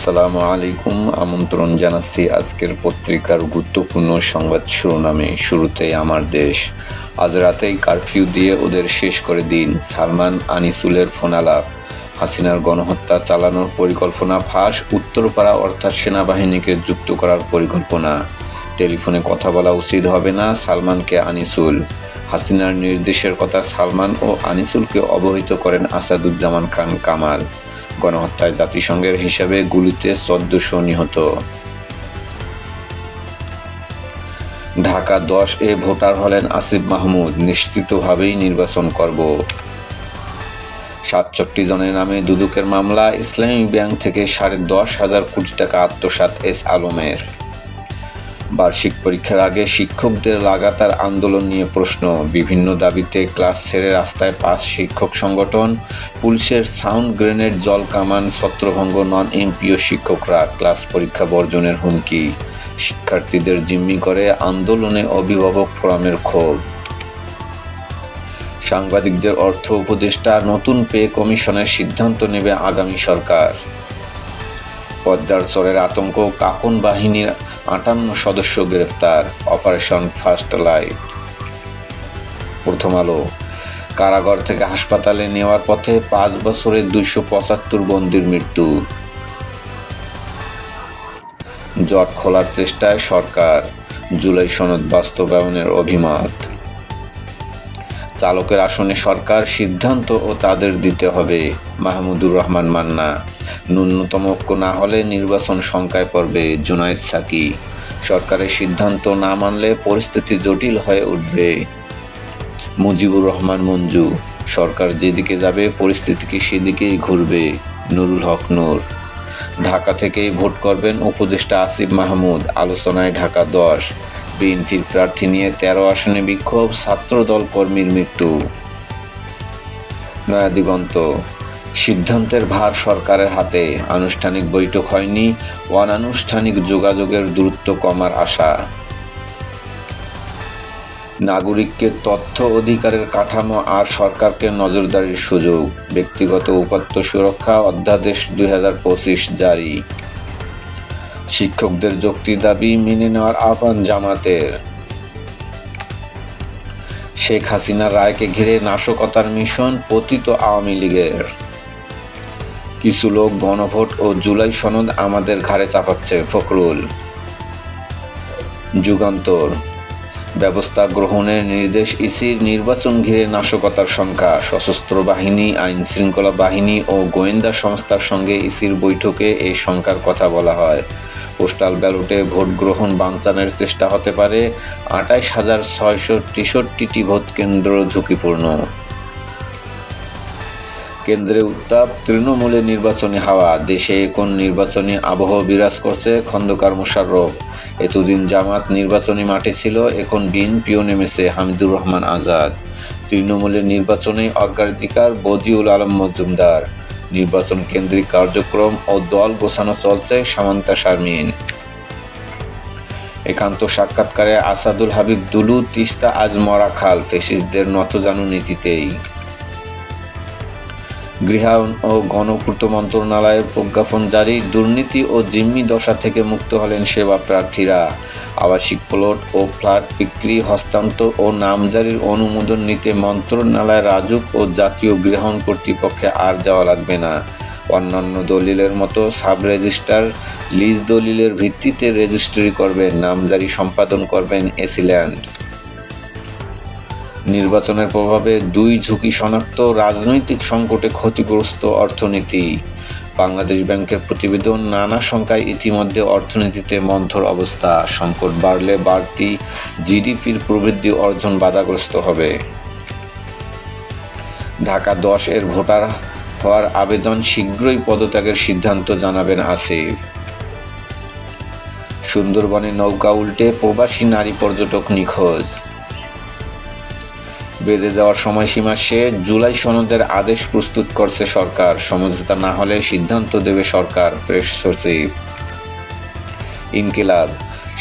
আসসালামু আলাইকুম। আমন্ত্রণ জানাচ্ছি আজকের পত্রিকার গুরুত্বপূর্ণ সংবাদ শিরোনামে। শুরুতেই আমার দেশ। আজ রাতেই কারফিউ দিয়ে ওদের শেষ করে দিন সালমান আনিসুলের ফোনালাপ। হাসিনার গণহত্যা চালানোর পরিকল্পনা ফাঁস, উত্তরপাড়া অর্থাৎ সেনাবাহিনীকে যুক্ত করার পরিকল্পনা। টেলিফোনে কথা বলা উচিত হবে না সালমানকে আনিসুল। হাসিনার নির্দেশের কথা সালমান ও আনিসুলকে অবহিত করেন আসাদুজ্জামান খান কামাল। গণহত্যায় জাতিসংঘের হিসাবে গুলিতে চোদ্দশো নিহত। ঢাকা দশ এ ভোটার হলেন আসিফ মাহমুদ, নিশ্চিতভাবেই নির্বাচন করব। সাতষট্টি জনের নামে দুদুকের মামলা, ইসলামী ব্যাংক থেকে সাড়ে দশ হাজার কোটি টাকা আত্মসাত এস আলমের। বার্ষিক পরীক্ষার আগে শিক্ষকদের লাগাতার আন্দোলন নিয়ে প্রশ্ন। বিভিন্ন দাবিতে ক্লাস ছেড়ে রাস্তায় পাঁচ শিক্ষক সংগঠন, পুলিশের সাউন্ড গ্রেনেড, জল কামান, ছত্রভঙ্গ নন এমপিও শিক্ষকরা ক্লাস পরীক্ষা বর্জনের হুমকি। শিক্ষার্থীদের জিম্মি করে আন্দোলনে অভিভাবক ফোরামের ক্ষোভ। সাংবাদিকদের অর্থ উপদেষ্টা নতুন পে কমিশনের সিদ্ধান্ত নেবে আগামী সরকার। পদ্মার চরের আতঙ্ক কাকন বাহিনীর আটান্ন সদস্য গ্রেফতার, অপারেশন ফার্স্ট লাইট। প্রথম আলো, কারাগার থেকে হাসপাতালে নেওয়ার পথে পাঁচ বছরের দুইশো পঁচাত্তর বন্দির মৃত্যু। জট খোলার চেষ্টায় সরকার, জুলাই সনদ বাস্তবায়নের অভিমত। চালকের আসনে সরকার সিদ্ধান্ত ও তাদের দিতে হবে। মাহমুদুর রহমান মান্না, ন্যূনতম ঐক্য না হলে নির্বাচন শঙ্কায় পড়বে জুনায়েদ সাকি। সরকারের সিদ্ধান্ত না মানলে পরিস্থিতি জটিল হয়ে উঠবে। মুজিবুর রহমান মঞ্জু, সরকার যেদিকে যাবে, পরিস্থিতি কি সেদিকেই ঘুরবে। নুরুল হক নূর, ঢাকা থেকেই ভোট করবেন উপদেষ্টা আসিফ মাহমুদ, আলোচনায় ঢাকা দশ। বিএনপির প্রার্থী নিয়ে তেরো আসনে বিক্ষোভ ছাত্রদল কর্মীর মৃত্যু। নয়াদিগন্ত সিদ্ধান্তের ভার সরকারের হাতে। আনুষ্ঠানিক বৈঠক হয়নি, অনানুষ্ঠানিক যোগাযোগের দূরত্ব কমার আশা। নাগরিককে তথ্য অধিকারের কাঠামো আর সরকারকে নজরদারির সুযোগ। ব্যক্তিগত উপাত্ত সুরক্ষা অধ্যাদেশ দুই হাজার পঁচিশ জারি। শিক্ষকদের যুক্তি দাবি মেনে নেওয়ার আহ্বান জামাতের। শেখ হাসিনা রায়কে ঘিরে নাশকতার মিশন পতিত আওয়ামী লীগের। কিছু লোক গণভোট ও জুলাই সনদ আমাদের ঘাড়ে চাপাচ্ছে ফখরুল। যুগান্তর। ব্যবস্থা গ্রহণের নির্দেশ ইসির নির্বাচন ঘিরে নাশকতার সংখ্যা। সশস্ত্র বাহিনী, আইন শৃঙ্খলা বাহিনী ও গোয়েন্দা সংস্থার সঙ্গে ইসির বৈঠকে এই সংখ্যার কথা বলা হয়। পোস্টাল ব্যালটে ভোট গ্রহণ বানচানের চেষ্টা হতে পারে। আটাইশ হাজার ছয়শো তেষট্টিটি ভোট কেন্দ্র ঝুঁকিপূর্ণ। কেন্দ্রে উত্তাপ তৃণমূলের নির্বাচনী হাওয়া, দেশে কোন নির্বাচনী আবহ বিরাজ করছে খন্দকার মোশাররফ। এতদিন জামাত নির্বাচনী মাঠে ছিল, এখন বিএনপিও নেমেছে হামিদুর রহমান আজাদ। তৃণমূলের নির্বাচনে অগ্রাধিকার বদিউল আলম মজুমদার। নির্বাচন কেন্দ্রিক কার্যক্রম ও দল গোছানো চলছে সামান্তা শারমিন। একান্ত সাক্ষাৎকারে আসাদুল হাবিব দুলু, তিস্তা আজ মরা খাল, ফেসিসদের নতজানু নীতিতেই গৃহায়ন ও গণপূর্ত মন্ত্রণালয়ের প্রজ্ঞাপন জারি, দুর্নীতি ও জিম্মি দশা থেকে মুক্ত হলেন সেবা প্রার্থীরা। আবাসিক প্লট ও ফ্ল্যাট বিক্রি, হস্তান্তর ও নামজারির অনুমোদন নিতে মন্ত্রণালয় রাজুক ও জাতীয় গৃহণ কর্তৃপক্ষে আর যাওয়া লাগবে না। অন্যান্য দলিলের মতো সাব রেজিস্ট্রার লিজ দলিলের ভিত্তিতে রেজিস্ট্রি করবেন, নামজারি সম্পাদন করবেন এসিল্যান্ড। নির্বাচনের প্রভাবে দুই ঝুঁকি শনাক্ত রাজনৈতিক সংকটে ক্ষতিগ্রস্ত অর্থনীতি। বাংলাদেশ ব্যাংকের প্রতিবেদন নানা সংখ্যায় ইতিমধ্যে অর্থনীতিতে মন্থর অবস্থা। সংকট বাড়লে বাড়তি জিডিপির প্রবৃদ্ধি অর্জন বাধাগ্রস্ত হবে। ঢাকা দশ এর ভোটার হওয়ার আবেদন শীঘ্রই পদত্যাগের সিদ্ধান্ত জানাবেন আসিফ সুন্দরবনে নৌকা উল্টে প্রবাসী নারী পর্যটক নিখোঁজ। বেঁধে দেওয়ার সময়সীমা শেষ জুলাই সনদের আদেশ প্রস্তুত করছে সরকার। সমঝোতা না হলে সিদ্ধান্ত দেবে সরকার, প্রেস সচিব। ইনকিলাব,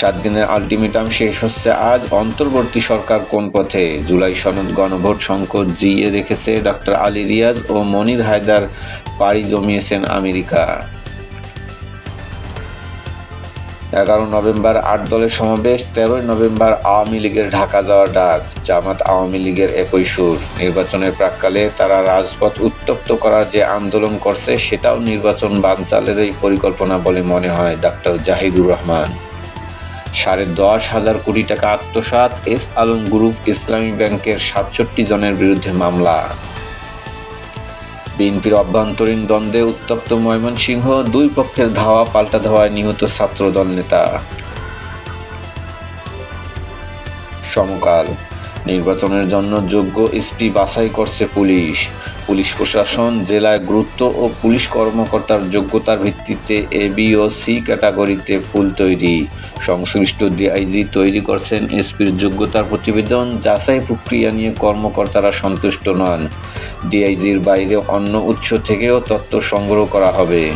সাত দিনের আলটিমেটাম শেষ হচ্ছে আজ। অন্তর্বর্তী সরকার কোন পথে? জুলাই সনদ গণভোট সংকট জিয়ে রেখেছে ডক্টর আলী রিয়াজ ও মনির হায়দার পাড়ি জমিয়েছেন আমেরিকা। এগারো নভেম্বর আট দলের সমাবেশ, তেরোই নভেম্বর আওয়ামী লীগের ঢাকা যাওয়ার ডাক। জামাত আওয়ামী লীগের একই সুর। নির্বাচনের প্রাককালে তারা রাজপথ উত্তপ্ত করার যে আন্দোলন করছে, সেটাও নির্বাচন বানচালেরই পরিকল্পনা বলে মনে হয় ডাক্তার জাহিদুর রহমান। সাড়ে দশ হাজার কোটি টাকা আত্মসাৎ এস আলম গ্রুপ ইসলামী ব্যাংকের সাতষট্টি জনের বিরুদ্ধে মামলা। বিএনপির অভ্যন্তরীণ দ্বন্দ্বে উত্তপ্ত ময়মনসিংহ, দুই পক্ষের ধাওয়া পাল্টা ধাওয়ায় নিহত ছাত্রদল নেতা। সমকাল, নির্বাচনের জন্য যোগ্য এসপি বাছাই করছে পুলিশ। পুলিশ প্রশাসন, জেলায় গুরুত্ব ও পুলিশ কর্মকর্তার যোগ্যতার ভিত্তিতে এ, বি ও সি ক্যাটাগরিতে ফুল তৈরি। সংশ্লিষ্ট ডিআইজি তৈরি করছেন এসপির যোগ্যতার প্রতিবেদন, যাচাই প্রক্রিয়া নিয়ে কর্মকর্তারা সন্তুষ্ট নন। ডিআইজির বাইরে অন্য উৎস থেকেও তথ্য সংগ্রহ করা হবে।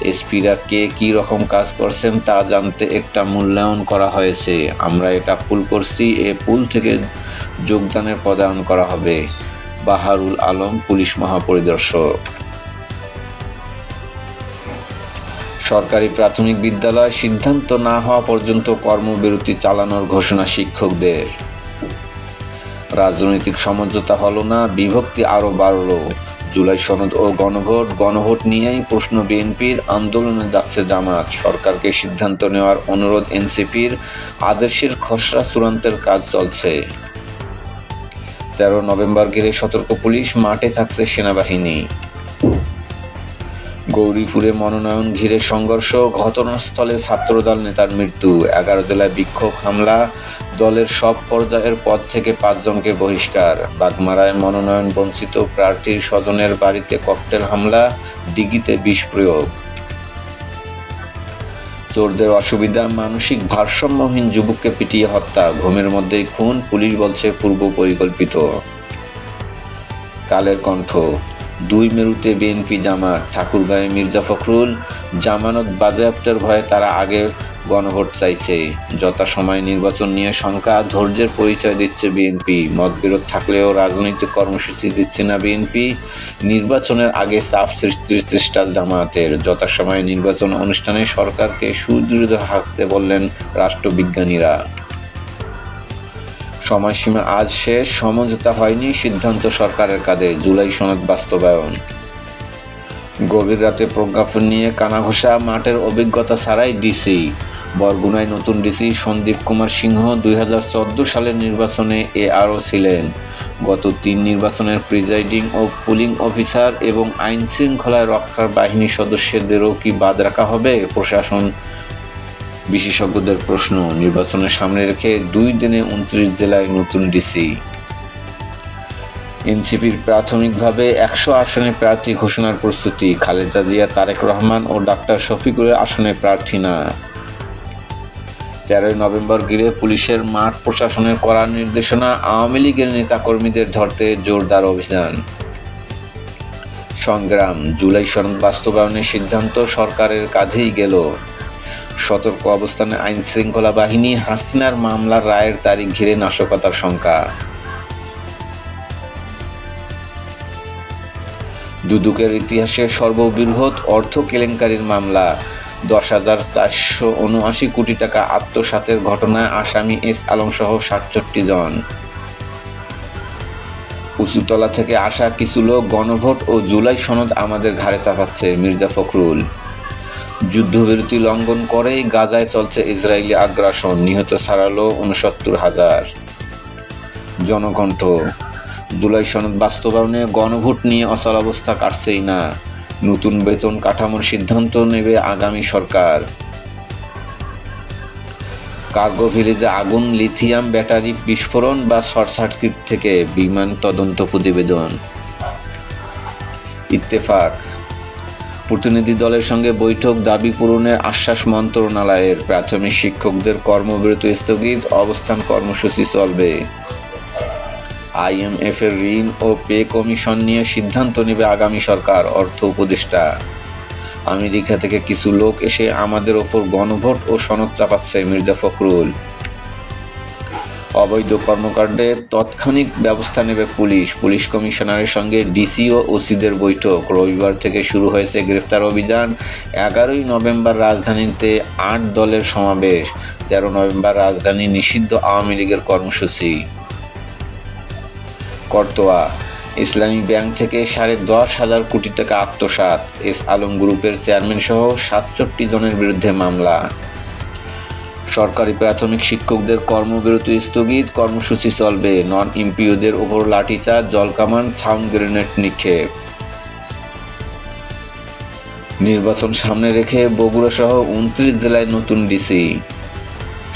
এসপিরা কে কী রকম কাজ করছেন তা জানতে একটা মূল্যায়ন করা হয়েছে। আমরা এটা পুল করছি, এ পুল থেকে যোগদানের প্রদান করা হবে। বাহারুল আলম, পুলিশ মহাপরিদর্শক। সরকারি প্রাথমিক বিদ্যালয় সিদ্ধান্ত না হওয়া পর্যন্ত কর্মবিরতি চালানোর ঘোষণা শিক্ষকদের। রাজনৈতিক সমঝোতা হলো না, বিভক্তি আরও বাড়ল। জুলাই সনদ ও গণভোট গণভোট নিয়েই প্রশ্ন বিএনপির, আন্দোলনে যাচ্ছে জামাত। সরকারকে সিদ্ধান্ত নেওয়ার অনুরোধ এনসিপির, আদেশের খসড়া চূড়ান্তের কাজ চলছে। তেরো নভেম্বর ঘিরে সতর্ক পুলিশ, মাঠে থাকছে সেনাবাহিনী। গৌরীপুরে মনোনয়ন ঘিরে সংঘর্ষ, ঘটনাস্থলে ছাত্রদল নেতার মৃত্যু। এগারো জেলায় বিক্ষোভ, হামলা, দলের সব পর্যায়ের পদ থেকে পাঁচজনকে বহিষ্কার। বাগমারায় মনোনয়ন বঞ্চিত প্রার্থীর স্বজনের বাড়িতে ককটেল হামলা, ডিগিতে বিষ প্রয়োগ। চোরদের অসুবিধা, মানসিক ভারসাম্যহীন যুবককে পিটিয়ে হত্যা, ঘুমের মধ্যেই খুন, পুলিশ বলছে পূর্ব পরিকল্পিত। কালের কণ্ঠ দুই মেরুতে বিএনপি জামাত ঠাকুরগাঁয়ে মির্জা ফখরুল। জামানত বাজেয়াপ্তের ভয়ে তারা আগে গণভোট চাইছে। যথাসময় নির্বাচন নিয়ে শঙ্কা, ধৈর্যের পরিচয় দিচ্ছে বিএনপি। মতবিরোধ থাকলেও রাজনৈতিক কর্মসূচি দিচ্ছে না বিএনপি। নির্বাচনের আগে চাপ সৃষ্টির চেষ্টা জামায়াতের। যথাসময়ে নির্বাচন অনুষ্ঠানে সরকারকে সুদৃঢ় হাঁকতে বললেন রাষ্ট্রবিজ্ঞানীরা। সময়সীমা আজ শেষ, সমঝোতা হয়নি সিদ্ধান্ত সরকারের কাঁধে, জুলাই সনদ বাস্তবায়ন। গভীর রাতে প্রজ্ঞাপন নিয়ে কানাঘোষা মাঠের অভিজ্ঞতা ছাড়াই ডিসি বরগুনায় নতুন ডিসি সন্দীপ কুমার সিংহ দুই হাজার চোদ্দ সালের নির্বাচনে এ আরও ছিলেন। গত তিন নির্বাচনের প্রিজাইডিং ও পুলিং অফিসার এবং আইন শৃঙ্খলায় রক্ষার বাহিনীর সদস্যদেরও কি বাদ রাখা হবে? প্রশাসন বিশেষজ্ঞদের প্রশ্ন নির্বাচনের সামনে রেখে দুই দিনে উনত্রিশ জেলায় নতুন ডিসি। এনসিপির প্রাথমিকভাবে একশো আসনে প্রার্থী ঘোষণার প্রস্তুতি। খালেদা জিয়া, তারেক রহমান ও ডাক্তার শফিকুলের আসনে প্রার্থী না। তেরোই নভেম্বর ঘিরে পুলিশের মাঠ প্রশাসনের করার নির্দেশনা আওয়ামী লীগের নেতাকর্মীদের ধরতে জোরদার অভিযান। সংগ্রাম, জুলাই সনদ বাস্তবায়নের সিদ্ধান্ত সরকারের কাঁধেই গেল। সতর্ক অবস্থানে আইন শৃঙ্খলা বাহিনী হাসিনার মামলার রায়ের তারিখ ঘিরে নাশকতার শঙ্কা। দুদুকের ইতিহাসে সর্ববৃহৎ অর্থ কেলেঙ্কারির মামলা। দশ হাজার চারশো উনআশি কোটি টাকা আত্মসাতের ঘটনায় আসামি এস আলম সহ সাতষট্টি জন। উঁচুতলা থেকে আসা কিছু লোক গণভোট ও জুলাই সনদ আমাদের ঘাড়ে চাপাচ্ছে মির্জা ফখরুল। যুদ্ধবিরতি লঙ্ঘন করেই গাজায় চলছে ইসরায়েলি আগ্রাসন। নিহত ছাড়ালো উনসত্তর হাজার জনকণ্ঠ। জুলাই সনদ বাস্তবায়নে গণভোট নিয়ে অচল অবস্থা কাটছেই না। নতুন বেতন কাঠামোর সিদ্ধান্ত নেবে আগামী সরকার। কার্গো ভিলেজে আগুন, লিথিয়াম ব্যাটারি বিস্ফোরণ বা শর্ট সার্কিট থেকে বিমান তদন্ত প্রতিবেদন। ইত্তেফাক প্রতিনিধি দলের সঙ্গে বৈঠক, দাবি পূরণের আশ্বাস মন্ত্রণালয়ের। প্রাথমিক শিক্ষকদের কর্মবিরতি স্থগিত, অবস্থান কর্মসূচি চলবে। আইএমএফ এর ঋণ ও পে কমিশন নিয়ে সিদ্ধান্ত নেবে আগামী সরকার, অর্থ উপদেষ্টা। আমেরিকা থেকে কিছু লোক এসে আমাদের ওপর গণভোট ও সনদ চাপাচ্ছে মির্জা ফখরুল। অবৈধ কর্মকাণ্ডে তাৎক্ষণিক ব্যবস্থা নেবে পুলিশ। পুলিশ কমিশনারের সঙ্গে ডিসি ও ওসিদের বৈঠক। রবিবার থেকে শুরু হয়েছে গ্রেফতার অভিযান। এগারোই নভেম্বর রাজধানীতে আট দলের সমাবেশ। তেরো নভেম্বর রাজধানী নিষিদ্ধ আওয়ামী লীগের কর্মসূচি। করতোয়া। ইসলামী ব্যাংক থেকে সাড়ে দশ হাজার কোটি টাকা আত্মসাৎ। এস আলম গ্রুপের চেয়ারম্যান সহ সাতষট্টি জনের বিরুদ্ধে মামলা। সরকারি প্রাথমিক শিক্ষকদের কর্মবিরতি স্থগিত, কর্মসূচি চলবে। নন এমপিওদের ওপর লাঠিচার্জ জলকামান সাউন্ড গ্রেনেড নিক্ষেপ। নির্বাচন সামনে রেখে বগুড়া সহ উনত্রিশ জেলায় নতুন ডিসি।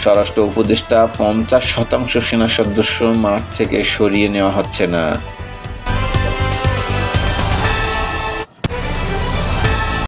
স্বরাষ্ট্র উপদেষ্টা পঞ্চাশ শতাংশ সেনা সদস্য মাঠ থেকে সরিয়ে নেওয়া হচ্ছে না।